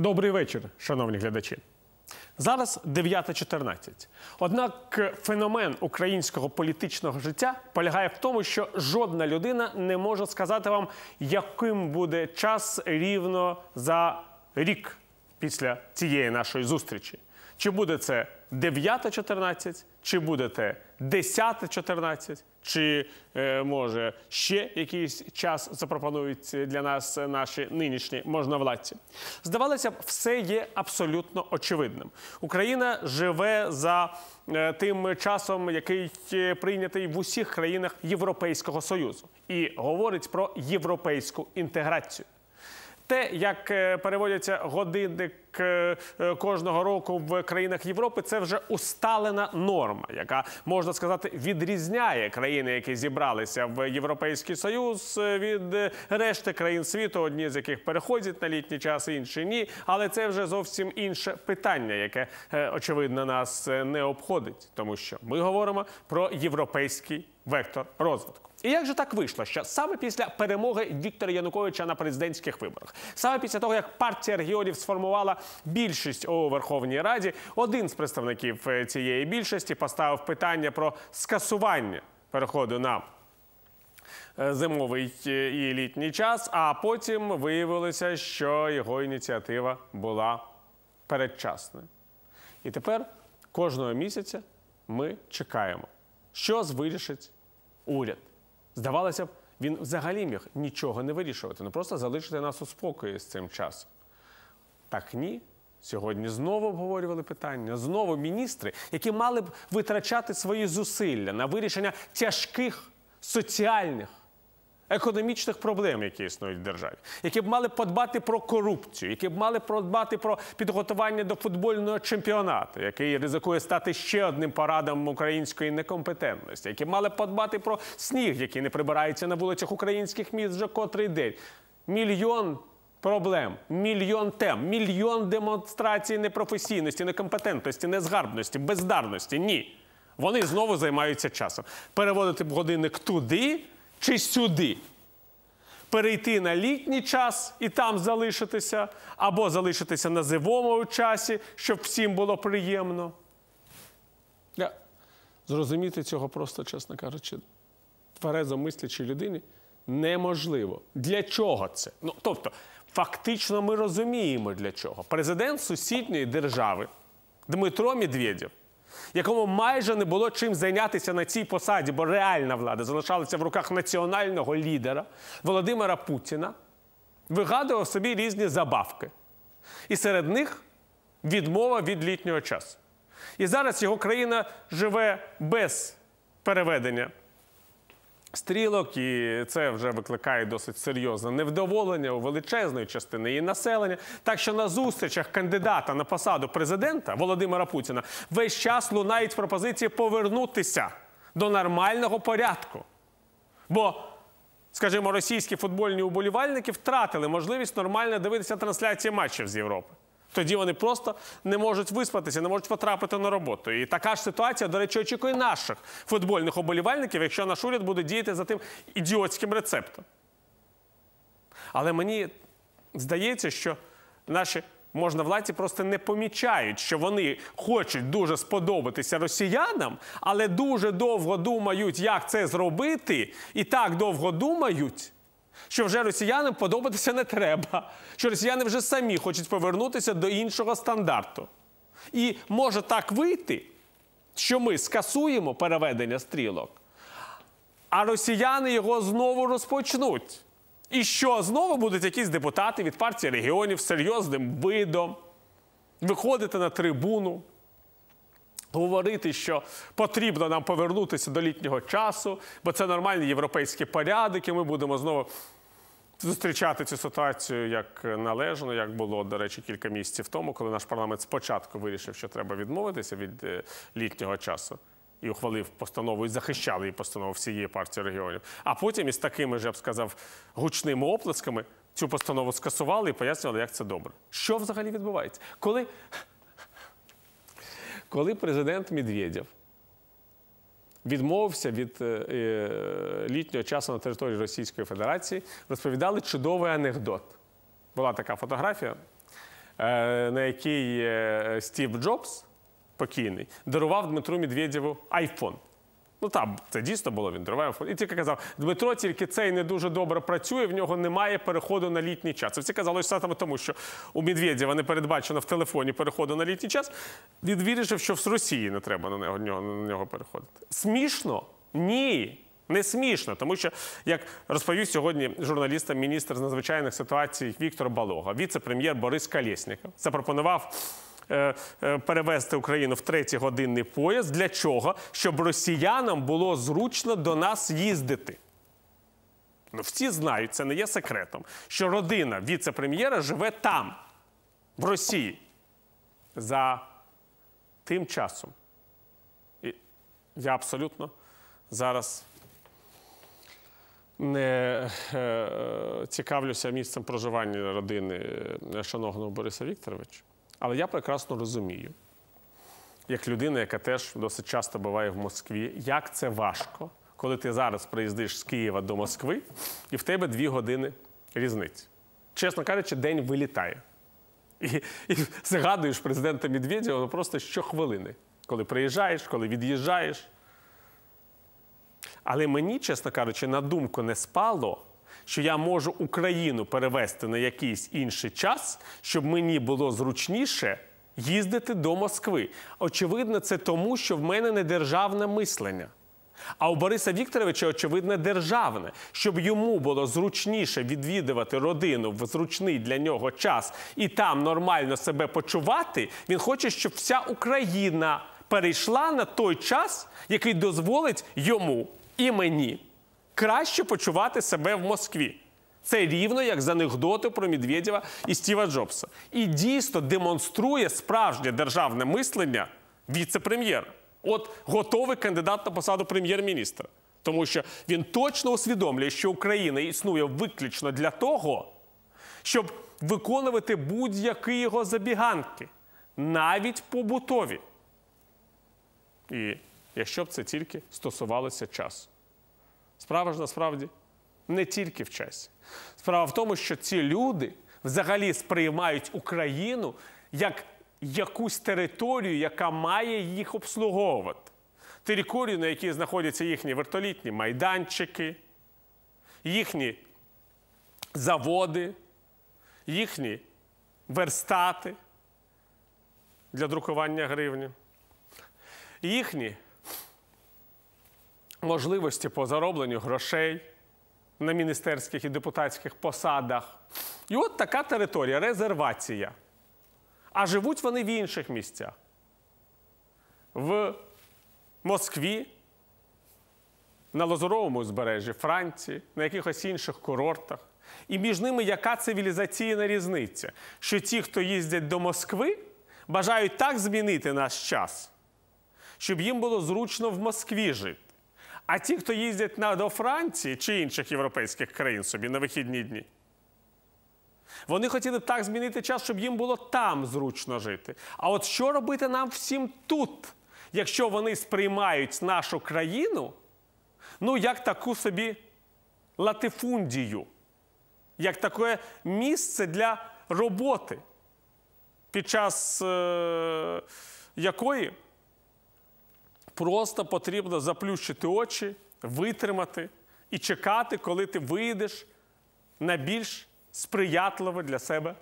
Добрий вечір, шановні глядачі. Зараз 9.14. Однак феномен українського політичного життя полягає в тому, що жодна людина не може сказати вам, яким буде час рівно за рік після цієї нашої зустрічі. Чи буде це 9.14, чи буде це 10.14, чи е, може ще якийсь час запропонують для нас наші нинішні можновладці. Здавалося б, все є абсолютно очевидним. Україна живе за е, тим часом, який е, прийнятий в усіх країнах Європейського Союзу, і говорить про європейську інтеграцію. Те, як е, переводяться годинник е, е, кожного року в країнах Європи, це вже усталена норма, яка можна сказати відрізняє країни, які зібралися в Європейський Союз від решти країн світу, одні з яких переходять на літній час, інші ні. Але це вже зовсім інше питання, яке очевидно нас не обходить, тому що ми говоримо про європейський вектор розвитку. І як же так вийшло, що саме після перемоги Віктора Януковича на президентських виборах, саме після того, як партія регіонів сформувала більшість у Верховній Раді, один з представників е, цієї більшості поставив питання про скасування переходу на е, зимовий е, і літній час, а потім виявилося, що його ініціатива була передчасною. І тепер кожного місяця ми чекаємо, що вирішить уряд. Здавалося б, він взагалі міг нічого не вирішувати, ну просто залишити нас у спокої з цим часом. Так ні. Сьогодні знову обговорювали питання, знову міністри, які мали б витрачати свої зусилля на вирішення тяжких соціальних, економічних проблем, які існують в державі, які б мали подбати про корупцію, які б мали подбати про підготування до футбольного чемпіонату, який ризикує стати ще одним парадом української некомпетентності, які б мали подбати про сніг, який не прибирається на вулицях українських міст вже котрий день. Мільйон проблем, мільйон тем, мільйон демонстрацій непрофесійності, некомпетентності, незгарбності, бездарності. Ні. Вони знову займаються часом. Переводити б годинник туди чи сюди. Перейти на літній час і там залишитися, або залишитися на зимовому часі, щоб всім було приємно. Я... Зрозуміти цього просто, чесно кажучи, тверезо мислячій людині неможливо. Для чого це? Ну, тобто, фактично ми розуміємо для чого. Президент сусідньої держави Дмитро Медведєв, якому майже не було чим зайнятися на цій посаді, бо реальна влада залишалася в руках національного лідера Володимира Путіна, вигадував собі різні забавки. І серед них відмова від літнього часу. І зараз його країна живе без переведення стрілок, і це вже викликає досить серйозне невдоволення у величезної частини її населення. Так що на зустрічах кандидата на посаду президента Володимира Путіна весь час лунають пропозиції повернутися до нормального порядку. Бо, скажімо, російські футбольні уболівальники втратили можливість нормально дивитися трансляції матчів з Європи. Тоді вони просто не можуть виспатися, не можуть потрапити на роботу. І така ж ситуація, до речі, очікує наших футбольних оболівальників, якщо наш уряд буде діяти за тим ідіотським рецептом. Але мені здається, що наші можновладці просто не помічають, що вони хочуть дуже сподобатися росіянам, але дуже довго думають, як це зробити, і так довго думають що вже росіянам подобатися не треба, що росіяни вже самі хочуть повернутися до іншого стандарту. І може так вийти, що ми скасуємо переведення стрілок, а росіяни його знову розпочнуть. І що знову будуть якісь депутати від партії регіонів з серйозним видом виходити на трибуну, говорити, що потрібно нам повернутися до літнього часу, бо це нормальний європейський порядок, і ми будемо знову зустрічати цю ситуацію як належно, як було, до речі, кілька місяців тому, коли наш парламент спочатку вирішив, що треба відмовитися від е, літнього часу. І ухвалив постанову і захищали її постанову всієї партії регіонів. А потім із такими ж, я б сказав, гучними оплесками цю постанову скасували і пояснювали, як це добре. Що взагалі відбувається? Коли, коли президент Медведєв відмовився від е, е, літнього часу на території Російської Федерації, розповідали чудовий анекдот. Була така фотографія. е, на якій Стів Джобс, покійний, дарував Дмитру Медведєву айфон. Ну там це дійсно було він дарував айфон. І тільки казав: Дмитро, тільки цей не дуже добре працює, в нього немає переходу на літній час. Це всі казали, що саме тому, що у Медведєва не передбачено в телефоні переходу на літній час. Він вирішив, що з Росії не треба на нього, на нього, переходити. Смішно? Ні. Не смішно, тому що, як розповів сьогодні журналістам міністр з надзвичайних ситуацій Віктор Балога, віце-прем'єр Борис Калєсніков запропонував перевести Україну в третій годинний пояс. Для чого? Щоб росіянам було зручно до нас їздити. Ну, всі знають, це не є секретом, що родина віце-прем'єра живе там, в Росії, за тим часом. І я абсолютно зараз не е, цікавлюся місцем проживання родини е, шановного Бориса Вікторовича, але я прекрасно розумію, як людина, яка теж досить часто буває в Москві, як це важко, коли ти зараз приїздиш з Києва до Москви і в тебе дві години різниці. Чесно кажучи, день вилітає. І, і згадуєш президента Медведєва ну, просто щохвилини, коли приїжджаєш, коли від'їжджаєш. Але мені, чесно кажучи, на думку не спало, що я можу Україну перевести на якийсь інший час, щоб мені було зручніше їздити до Москви. Очевидно, це тому, що в мене не державне мислення. А у Бориса Вікторовича, очевидно, державне, щоб йому було зручніше відвідувати родину в зручний для нього час і там нормально себе почувати. Він хоче, щоб вся Україна перейшла на той час, який дозволить йому і мені краще почувати себе в Москві. Це рівно як з анекдоти про Медведєва і Стіва Джобса. І дійсно демонструє справжнє державне мислення віце-прем'єра. От готовий кандидат на посаду прем'єр-міністра. Тому що він точно усвідомлює, що Україна існує виключно для того, щоб виконувати будь-які його забіганки, навіть побутові. І якщо б це тільки стосувалося часу. Справа ж насправді не тільки в часі. Справа в тому, що ці люди взагалі сприймають Україну як якусь територію, яка має їх обслуговувати. Територію, на якій знаходяться їхні вертолітні майданчики, їхні заводи, їхні верстати для друкування гривні, їхні можливості по заробленню грошей на міністерських і депутатських посадах. І от така територія резервація. А живуть вони в інших місцях. В Москві, на Лазуровому узбережжі, Франції, на якихось інших курортах. І між ними яка цивілізаційна різниця? Що ті, хто їздять до Москви, бажають так змінити наш час, щоб їм було зручно в Москві жити. А ті, хто їздять на, до Франції чи інших європейських країн собі на вихідні дні, вони хотіли б так змінити час, щоб їм було там зручно жити. А от що робити нам всім тут, якщо вони сприймають нашу країну, ну, як таку собі латифундію, як таке місце для роботи, під час е- якої просто потрібно заплющити очі, витримати і чекати, коли ти вийдеш на більш сприятливу для себе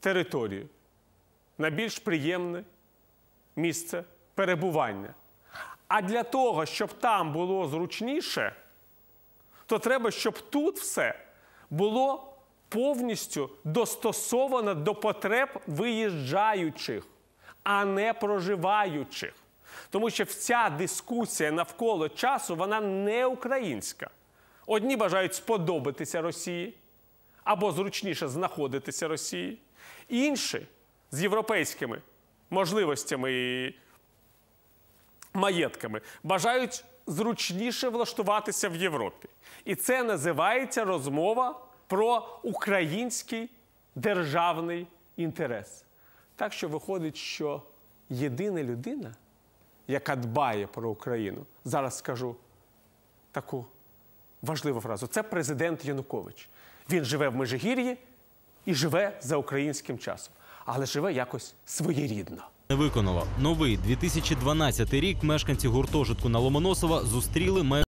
територію, на більш приємне місце перебування. А для того, щоб там було зручніше, то треба, щоб тут все було повністю достосовано до потреб виїжджаючих, а не проживаючих. Тому що вся дискусія навколо часу вона не українська. Одні бажають сподобатися Росії або зручніше знаходитися Росії, інші з європейськими можливостями і маєтками бажають зручніше влаштуватися в Європі. І це називається розмова про український державний інтерес. Так що виходить, що єдина людина яка дбає про Україну. Зараз скажу таку важливу фразу: це президент Янукович. Він живе в Межигір'ї і живе за українським часом, але живе якось своєрідно. Не виконала новий 2012 рік. Мешканці гуртожитку на Ломоносова зустріли майже